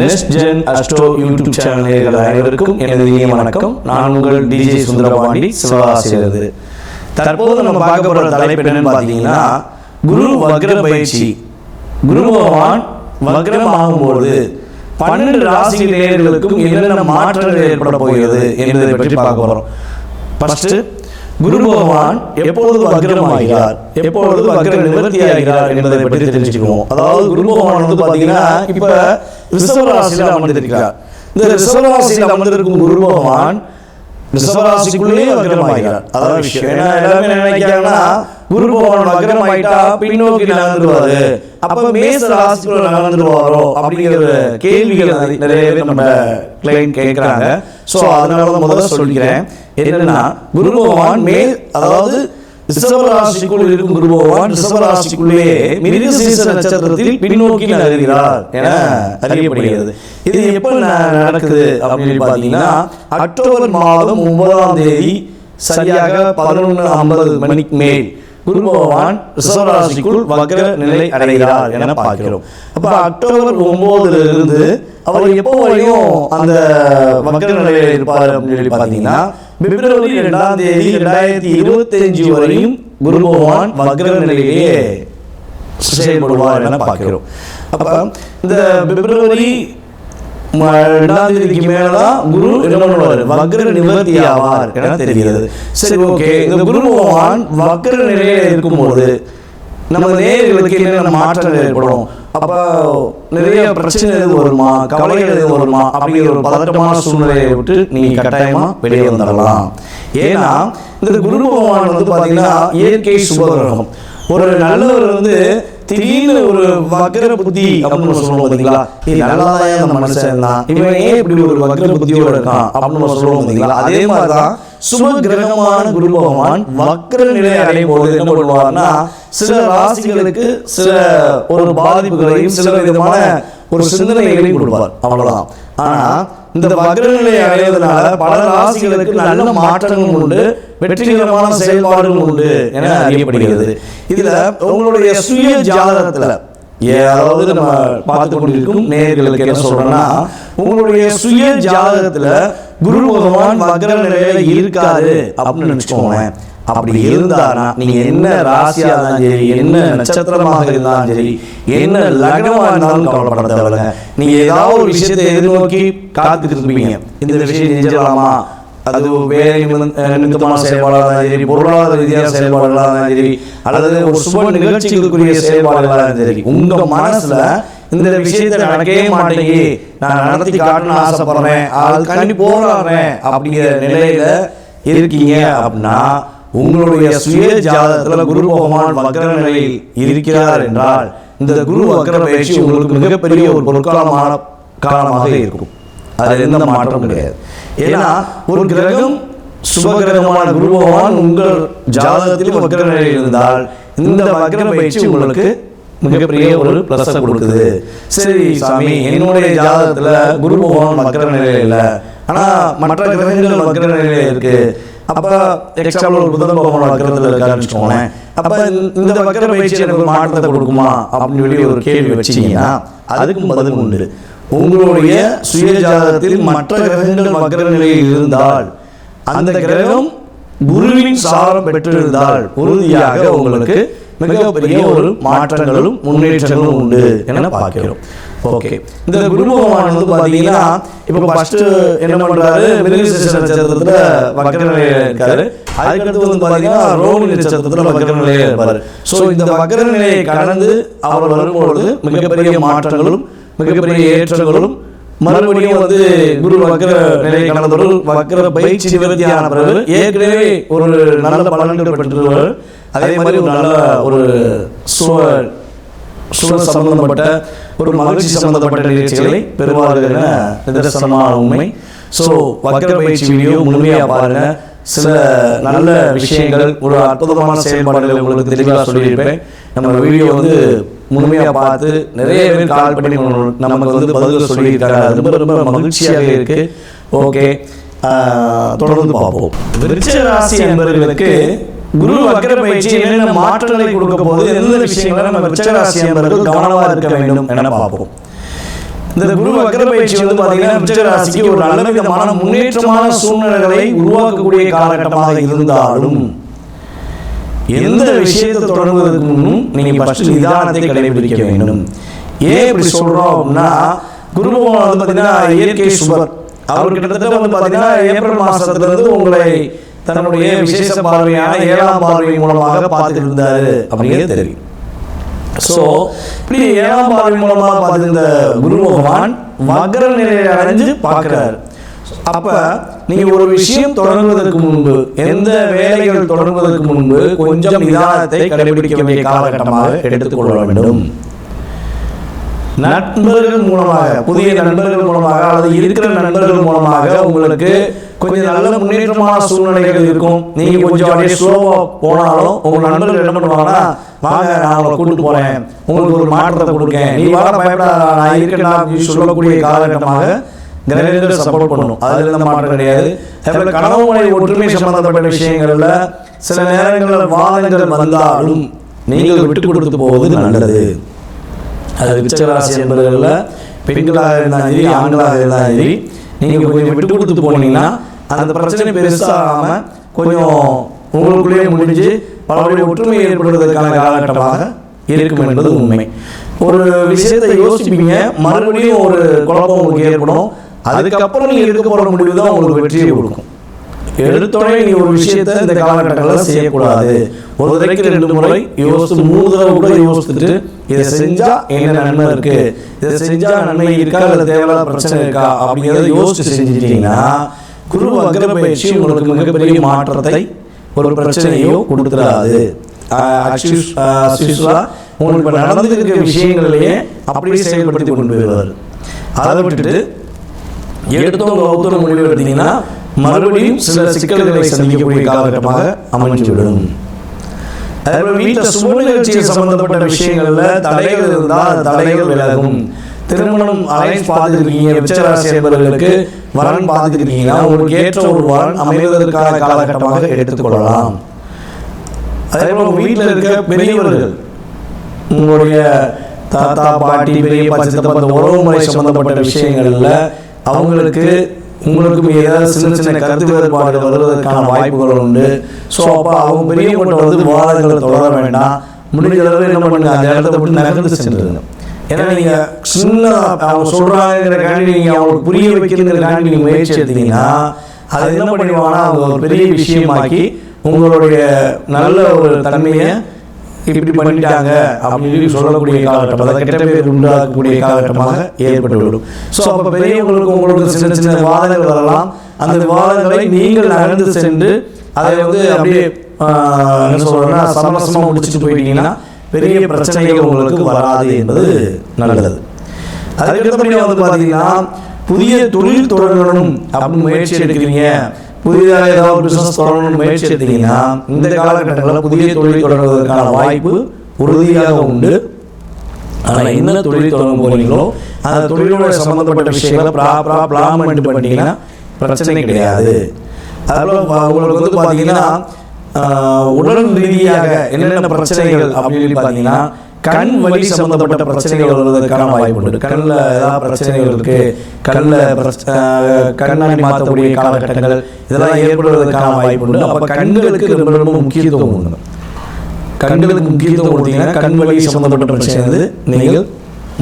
Next gen astro YouTube சேனல்கள் அனைவருக்கும் எனது இனிய வணக்கம். நான் உங்கள் டிஜே சுந்தரபாண்டி சிவகாசியிலிருந்து. தற்போது நம்ம பார்க்க போகிற தலைப்பு என்னன்னு பார்த்தீங்கன்னா குரு வக்ர பயிற்சி. குரு பகவான் வக்ரம் ஆகும்போது பன்னெண்டு ராசி நேர்களுக்கும் என்னென்ன மாற்றங்கள் ஏற்பட போகிறது என்பதை பற்றி பார்க்க போகிறோம் ஃபர்ஸ்ட் குரு பகவான் எப்பொழுது வக்ரமாகிறார் எப்பொழுது வக்ர நிவர்த்தி ஆகிறார் என்பதை பற்றி தெரிஞ்சுக்குவோம். அதாவது குரு பகவான் வந்து பாத்தீங்கன்னா இப்ப ரிஷபராசியில அமர்ந்திருக்கிறார். இந்த ரிஷபராசியில் அமர்ந்திருக்கும் குரு பகவான் ரிஷபராசிக்குள்ளேயே வக்ரமாகிறார் அதான் விஷயம் ஏன்னா எல்லாமே நினைக்கிறாங்கன்னா குரு பகவான் வக்ரமாயிட்டா பின்னோக்கி நகர்ந்துருவாரு அப்ப மேச ராசிக்குள்ள நகர்ந்துருவாரோ அப்படிங்கிற கேள்விகள் நிறைய- நிறைய பேர் நம்ம கிளைண்ட் கேட்கிறாங்க. சோ அதனால தான் முதல்ல சொல்லிக்கிறேன். என்னன்னா குரு பகவான் மேல் அதாவது ரிஷபராசிக்குள் இருக்கும் குரு பகவான் ரிஷபராசிக்குள்ளேயே மிருகசீச நட்சத்திரத்தில் பின்னோக்கி நகர்கிறார் என அறியப்படுகிறது. இது எப்ப நடக்குது அப்படின்னு பார்த்தீங்கன்னா அக்டோபர் மாதம் ஒன்பதாம் தேதி சரியாக பதினொன்று ஐம்பது மணிக்கு மேல் குரு பகவான் ரிஷபராசிக்குள் வக்ர நிலை அடைகிறார் என பார்க்கிறோம். அப்ப அக்டோபர் ஒன்பதுல இருந்து அவர் எப்போ வரையும் அந்த வக்ர நிலையில் இருப்பார் அப்படின்னு சொல்லி பார்த்தீங்கன்னா பிப்ரவரி இரண்டாம் தேதி ரெண்டாயிரத்தி இருபத்தஞ்சு வரையும் குரு பகவான் வக்ர நிலையிலேயே செயல்படுவார் என பார்க்கிறோம். அப்ப இந்த பிப்ரவரி ம- ரெண்டாம் தேதிக்கு மேலதான் குரு என்ன பண்ணுவார்? வக்ர நிவர்த்தி ஆவார் என தெரிகிறது. சரி ஓகே. இந்த குரு பகவான் வக்ர நிலையில இருக்கும்போது நம்ம நேர்களுக்கு என்னென்ன மாற்றங்கள் ஏற்படும்? அப்ப நிறைய பிரச்சனை எதுவும் வருமா? கவலைகள் எதுவும் வருமா? அப்படிங்கிற ஒரு பதட்டமான சூழ்நிலையை விட்டு நீங்க கட்டாயமா வெளியே வந்துடலாம். ஏன்னா இந்த குரு பகவான் வந்து பாத்தீங்கன்னா இயற்கை சுபகிரகம். ஒரு நல்லவர் வந்து திடீர்னு ஒரு வக்ர புத்தி அப்படின்னு சொல்லுவோம் பாத்தீங்களா? இது நல்லாதான் அந்த மனுஷன் தான். இவன் ஏன் இப்படி ஒரு வக்ர புத்தியோட இருக்கான் அப்படின்னு சொல்லுவோம் பாத்தீங்களா? அதே மாதிரிதான் சுப கிரகமான குரு பகவான் வக்ர நிலை அடையும் போது என்ன பண்ணுவார்னா சில ராசிகளுக்கு சில ஒரு பாதிப்புகளையும் சில விதமான ஒரு சிந்தனைகளையும் கொடுப்பார். அவ்வளவுதான். ஆனா இந்த வக்ர நிலையை அடைவதனால பல ராசிகளுக்கு நல்ல மாற்றங்கள் உண்டு வெற்றிகரமான செயல்பாடுகள் உண்டு என அறியப்படுகிறது. இதுல உங்களுடைய சுய ஜாதகத்துல அதாவது நம்ம பார்த்து கொண்டிருக்கும் நேர்களுக்கு என்ன சொல்றேன்னா உங்களுடைய சுய ஜாதகத்துல குரு பகவான் வக்ர நிலையில இருக்காரு அப்படின்னு நினைச்சுக்கோங்களேன். அப்படி இருந்தானா நீங்க என்ன ராசியா இருந்தாலும் சரி என்ன நட்சத்திரமாக இருந்தாலும் சரி என்ன லக்னமா இருந்தாலும் கவலைப்பட தேவையில்ல. நீங்க ஏதாவது ஒரு விஷயத்தை எதிர்நோக்கி காத்துக்கிட்டு இருப்பீங்க. இந்த விஷயம் செஞ்சிடலாமா அது வேலை நிமித்தமான செயல்பாடாக இருந்தாலும் சரி பொருளாதார ரீதியான செயல்பாடுகளாக இருந்தாலும் சரி அல்லது ஒரு சுப நிகழ்ச்சிகளுக்குரிய செயல்பாடுகளாக இருந்தாலும் சரி உங்க மனசுல இந்த விஷயத்தை நடக்கவே மாட்டேங்கி நான் நடத்தி காட்டணும்னு ஆசைப்படுறேன். அதுக்காண்டி போராடுறேன் அப்படிங்கிற நிலையில இருக்கீங்க அப்படின்னா உங்களுடைய சுய ஜாதகத்தில் குரு பகவான் வக்கர நிலையில் இருக்கிறார் என்றால் இந்த குரு வக்கர பயிற்சி உங்களுக்கு மிகப்பெரிய ஒரு பொற்காலமான காலமாக இருக்கும். அது எந்த மாற்றம் கிடையாது. ஏன்னா ஒரு கிரகம் சுப கிரகமான குரு பகவான் உங்கள் ஜாதகத்தில் வக்ர நிலையில் இருந்தால் இந்த வக்ர பயிற்சி உங்களுக்கு மிகப்பெரிய ஒரு பிளஸ் கொடுக்குது. சரி சாமி என்னுடைய ஜாதகத்துல குரு பகவான் வக்ர நிலையில இல்ல. ஆனா மற்ற கிரகங்கள் வக்ர நிலையில இருக்கு. அப்ப எக்ஸாம்பிள் ஒரு புதன் பகவான் வக்ரத்துல இருக்காருன்னு வச்சுக்கோங்களேன். அப்ப இந்த வக்ர பயிற்சி எனக்கு ஒரு மாற்றத்தை கொடுக்குமா? அப்படின்னு சொல்லி ஒரு கேள்வி வச்சீங்கன்னா அதுக்கும் பதில் உண்டு. உங்களுடைய சுய ஜாதகத்தில் மற்ற கிரகங்கள் வக்ர நிலையில் இருந்தால் அந்த கிரகம் குருவின் சாரம் பெற்றிருந்தால் உறுதியாக உங்களுக்கு மிகப்பெரிய ஒரு மாற்றங்களும் முன்னேற்றங்களும் உண்டு என பார்க்கிறோம். ஓகே இந்த குருபகவான் வந்து பார்த்தீங்கன்னா இப்போ ஃபர்ஸ்ட் என்ன பண்ணுறாரு மிருகசீரிஷ நட்சத்திரத்தில் வக்ர நிலையில இருக்காரு. அதுக்கடுத்து வந்து பார்த்தீங்கன்னா ரோமி நட்சத்திரத்தில் வக்ர நிலையில இருப்பாரு. ஸோ இந்த வக்ர நிலையை கடந்து அவர் வரும்பொழுது மிகப்பெரிய மாற்றங்களும் மிகப்பெரிய ஏற்றங்களும் மறுபடியும் வந்து குரு வக்கர நிலை கடந்தவர்கள் வக்கர பயிற்சி நிவர்த்தியான பிறகு ஏற்கனவே ஒரு நல்ல பலன்கள் பெற்றுள்ளவர் அதே மாதிரி ஒரு நல்ல ஒரு சுவ சுவ சம்பந்தப்பட்ட ஒரு மகிழ்ச்சி சம்பந்தப்பட்ட நிகழ்ச்சிகளை பெறுவார்கள் என நிதர்சனமான உண்மை. ஸோ வக்கர பயிற்சி வீடியோ முழுமையாக பாருங்கள் சில நல்ல விஷயங்கள் ஒரு அற்புதமான செயல்பாடுகளை உங்களுக்கு தெளிவாக சொல்லியிருப்பேன். நம்ம வீடியோ வந்து முழுமையாக பார்த்து நிறைய பேர் கால் பண்ணி நமக்கு வந்து பதில் சொல்லியிருக்காங்க. ரொம்ப ரொம்ப மகிழ்ச்சியாக இருக்கு. ஓகே தொடர்ந்து பார்ப்போம். விருச்சராசி என்பவர்களுக்கு குரு வக்கர பயிற்சி என்னென்ன மாற்றங்களை கொடுக்க போது எந்த விஷயங்களை நம்ம விருச்சராசி என்பவர்கள் கவனமாக இருக்க வேண்டும் என பார்ப்போம். இந்த குரு வக்ர பயிற்சி வந்து பார்த்தீங்கன்னா விருச்சிக ராசிக்கு ஒரு நல்ல விதமான முன்னேற்றமான சூழ்நிலைகளை உருவாக்கக்கூடிய காலகட்டமாக இருந்தாலும் எந்த விஷயத்தை தொடங்குவதற்கு முன்னும் நீங்க ஃபர்ஸ்ட் நிதானத்தை கடைபிடிக்க வேண்டும். ஏன் இப்படி சொல்றோம் அப்படின்னா குரு பகவான் வந்து பார்த்தீங்கன்னா இயற்கை சுபர். அவர் கிட்டத்தட்ட வந்து பார்த்தீங்கன்னா ஏப்ரல் மாசத்துல இருந்து உங்களை தன்னுடைய விசேஷ பார்வையான ஏழாம் பார்வை மூலமாக பார்த்துட்டு இருந்தாரு அப்படிங்கிறது தெரியும். ஸோ இப்படி ஏழாம் பார்வை மூலமாக பார்த்து இந்த குரு பகவான் வக்ர நிலையை அடைஞ்சு பார்க்குறாரு. அப்ப நீங்க ஒரு விஷயம் தொடங்குவதற்கு முன்பு எந்த வேலைகள் தொடங்குவதற்கு முன்பு கொஞ்சம் நிதானத்தை கடைபிடிக்க வேண்டிய காலகட்டமாக எடுத்துக்கொள்ள வேண்டும். நண்பர்கள் மூலமாக புதிய நண்பர்கள் மூலமாக அல்லது இருக்கிற நண்பர்கள் மூலமாக உங்களுக்கு கொஞ்சம் நல்ல முன்னேற்றமான சூழ்நிலைகள் இருக்கும். நீங்க கொஞ்சம் அப்படியே ஸ்லோவா போனாலும் உங்க நண்பர்கள் என்ன பண்ணுவாங்கன்னா வாங்க நான் உங்களை கூட்டு போறேன். உங்களுக்கு ஒரு மாற்றத்தை கொடுக்கேன். நீ வாட பயப்படாத நான் இருக்கேன் சொல்லக்கூடிய காலகட்டமாக கிரகங்கள் சப்போர்ட் பண்ணணும் அதில் எந்த மாற்றம் கிடையாது. அதேபோல கனவு மனை ஒற்றுமை சம்பந்தப்பட்ட விஷயங்களில் சில நேரங்களில் வாதங்கள் வந்தாலும் நீங்கள் விட்டு கொடுத்து போவது நல்லது. அது விச்சராசி என்பதில் பெண்களாக இருந்தாலும் சரி ஆண்களாக இருந்தாலும் சரி நீங்கள் கொஞ்சம் விட்டு கொடுத்து போனீங்கன்னா அந்த பிரச்சனை பெருசாகாமல் கொஞ்சம் உங்களுக்குள்ளேயே முடிஞ்சு பலருடைய ஒற்றுமை ஏற்படுவதற்கான காலகட்டமாக இருக்கும் என்பது உண்மை. ஒரு விஷயத்தை யோசிப்பீங்க மறுபடியும் ஒரு குழப்பம் உங்களுக்கு ஏற்படும். அதுக்கப்புறம் நீங்கள் எடுக்க போகிற முடிவு தான் உங்களுக்கு வெற்றியை கொடுக்கும். எடுத்தோடனே நீங்கள் ஒரு விஷயத்தை இந்த காலகட்டங்களில் செய்யக்கூடாது. ஒரு தடவைக்கு ரெண்டு முறை யோசித்து மூணு தடவை கூட யோசித்துட்டு இதை செஞ்சால் என்ன நன்மை இருக்குது இதை செஞ்சால் நன்மை இருக்கா? இல்லை தேவையில்லாத பிரச்சனை இருக்கா? அப்படிங்கிறத யோசித்து செஞ்சுட்டீங்கன்னா குரு வக்ர பயிற்சி உங்களுக்கு மிகப்பெரிய மாற்றத்தை ஒரு பிரச்சனையோ கொடுத்துடாது உங்களுக்கு இப்ப நடந்துட்டு விஷயங்களையே அப்படியே செயல்படுத்தி கொண்டு போயிடுவார். அதை விட்டுட்டு எடுத்தவங்க ஒவ்வொரு முடிவு எடுத்தீங்கன்னா மறுபடியும் சில சிக்கல்களை சந்திக்கக்கூடிய காலகட்டமாக அமைஞ்சுவிடும் அதேபோல வீட்டில் சுப சம்பந்தப்பட்ட விஷயங்கள்ல தடைகள் இருந்தால் தடைகள் விலகும். திருமணம் அலைன்ஸ் பார்த்துருக்கீங்க விச்சராசி என்பவர்களுக்கு வரன் பார்த்துருக்கீங்கன்னா உங்களுக்கு ஏற்ற ஒரு வரன் அமைவதற்கான காலகட்டமாக எடுத்துக்கொள்ளலாம். அதே போல் வீட்டில் இருக்க பெரியவர்கள் உங்களுடைய தாத்தா பாட்டி பெரியப்பா சித்தப்பா இந்த உறவு முறை சம்பந்தப்பட்ட விஷயங்களில் அவங்களுக்கு உங்களுக்கு ஏதாவது சின்ன சின்ன கருத்து வேறுபாடுகள் வருவதற்கான வாய்ப்புகள் உண்டு. ஸோ அப்போ அவங்க பெரியவங்கள்ட்ட வந்து விவாதங்களை தொடர வேண்டாம். முடிஞ்ச அளவு என்ன பண்ணுங்க? அந்த இடத்த விட்டு நகர்ந்து சென்றுருங்க. ஏன்னா நீங்கள் சின்ன அவங்க சொல்கிறாங்கிற காண்டி நீங்கள் அவங்களுக்கு புரிய வைக்கிறதுங்கிற காண்டி நீங்கள் முயற்சி எடுத்தீங்கன்னா அதை என்ன பண்ணிடுவாங்கன்னா அவங்க ஒரு பெரிய விஷயமாக்கி உங்களுடைய நல்ல ஒரு தன்மையை இப்படி பண்ணிட்டாங்க அப்படின்னு சொல்லக்கூடிய காலகட்டம் அதை கெட்ட பேர் உண்டாக்கக்கூடிய காலகட்டமாக ஏற்பட்டுவிடும். ஸோ அப்போ பெரியவங்களுக்கு உங்களுக்கு சின்ன சின்ன வாதங்கள் வரலாம் அந்த வாதங்களை நீங்கள் நகர்ந்து சென்று அதை வந்து அப்படியே என்ன சொல்கிறேன்னா சமரசமாக முடிச்சுட்டு போயிட்டீங்கன்னா பெரிய பிரச்சனைகள் உங்களுக்கு வராது என்பது நல்லது. அதுக்கடுத்தபடியாக வந்து பார்த்தீங்கன்னா புதிய தொழில் தொடங்கணும் அப்படின்னு முயற்சி எடுக்கிறீங்க. புதிதாக ஏதாவது பிசினஸ் தொடங்கணும்னு முயற்சி எடுத்தீங்கன்னா இந்த காலகட்டங்களில் புதிய தொழில் தொடங்குவதற்கான வாய்ப்பு உறுதியாக உண்டு. ஆனால் என்ன தொழில் தொடங்க போறீங்களோ அந்த தொழிலோட சம்பந்தப்பட்ட விஷயங்களை ப்ராப்பராக பிளான்மெண்ட் பண்ணிட்டீங்கன்னா பிரச்சனை கிடையாது. அதுபோல் உங்களுக்கு வந்து பார்த்தீங்கன்னா உடல் ரீதியாக என்னென்ன பிரச்சனைகள் அப்படின்னு பார்த்தீங்கன்னா கண் வலி சம்பந்தப்பட்ட பிரச்சனைகள் வருவதற்கான வாய்ப்பு உண்டு. கண்ணில் ஏதாவது பிரச்சனைகள் இருக்கு கண்ணில் கண்ணாடி மாற்றக்கூடிய காலகட்டங்கள் இதெல்லாம் ஏற்படுவதற்கான வாய்ப்பு உண்டு. அப்போ கண்களுக்கு ரொம்ப ரொம்ப முக்கியத்துவம் உண்டு. கண்களுக்கு முக்கியத்துவம் கொடுத்தீங்கன்னா கண் வலி சம்பந்தப்பட்ட பிரச்சனை வந்து நீங்கள்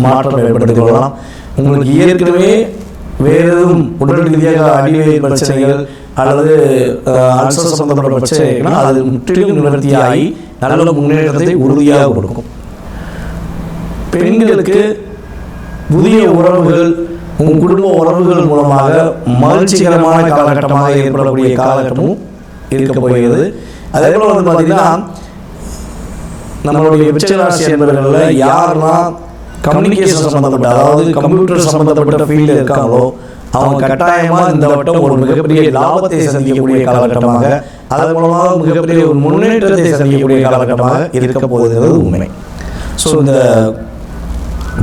மாற்றம் ஏற்படுத்திக் கொள்ளலாம் உங்களுக்கு ஏற்கனவே வேறு எதுவும் உடல் ரீதியாக அடிவேறு பிரச்சனைகள் அல்லது அல்சர் சம்பந்தப்பட்ட பிரச்சனைகள்னா அது முற்றிலும் நிவர்த்தியாகி நல்ல முன்னேற்றத்தை உறுதியாக கொடுக்கும். பெண்களுக்கு புதிய உறவுகள் உங்கள் குடும்ப உறவுகள் மூலமாக மகிழ்ச்சிகரமான காலகட்டமாக ஏற்படக்கூடிய காலகட்டமும் இருக்க போகிறது. அதே போல் வந்து பார்த்தீங்கன்னா நம்மளுடைய விச்சராசி என்பவர்களில் யாரெல்லாம் கம்யூனிகேஷன் சம்மந்தப்பட்ட அதாவது கம்ப்யூட்டர் சம்மந்தப்பட்ட ஃபீல்டில் இருக்காங்களோ அவங்க கட்டாயமாக இந்த வட்டம் ஒரு மிகப்பெரிய லாபத்தை சந்திக்கக்கூடிய காலகட்டமாக அதன் மூலமாக மிகப்பெரிய ஒரு முன்னேற்றத்தை சந்திக்கக்கூடிய காலகட்டமாக இருக்க போகிறது உண்மை. ஸோ இந்த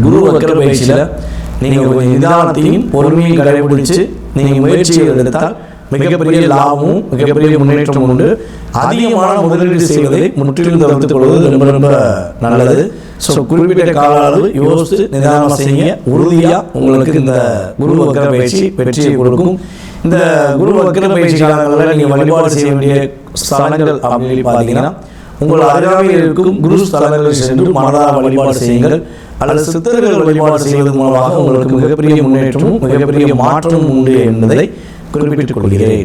குரு வக்கர பயிற்சியில் நீங்கள் கொஞ்சம் நிதானத்தையும் பொறுமையும் கடைபிடிச்சு நீங்கள் முயற்சிகள் எடுத்தால் மிகப்பெரிய லாபமும் மிகப்பெரிய முன்னேற்றமும் உண்டு. அதிகமான முதலீடு செய்வதை முற்றிலும் தவிர்த்துக் கொள்வது ரொம்ப ரொம்ப நல்லது. ஸோ குறிப்பிட்ட கால அளவு யோசித்து நிதானமாக செய்யுங்க. உறுதியாக உங்களுக்கு இந்த குரு வக்கர பயிற்சி வெற்றியை கொடுக்கும். இந்த குரு வக்கர பயிற்சி காலங்களில் நீங்கள் வழிபாடு செய்ய வேண்டிய ஸ்தலங்கள் அப்படின்னு பார்த்தீங்கன்னா உங்கள் அருகாமையில் இருக்கும் குரு ஸ்தலங்களில் சென்று மனதார வழிபாடு செய்யுங்கள். அல்லது சித்தர்கள் வழிபாடு செய்வதன் மூலமாக உங்களுக்கு மிகப்பெரிய முன்னேற்றமும் மிகப்பெரிய மாற்றமும் உண்டு என்பதை குறிப்பிட்டுக் கொள்கிறேன்.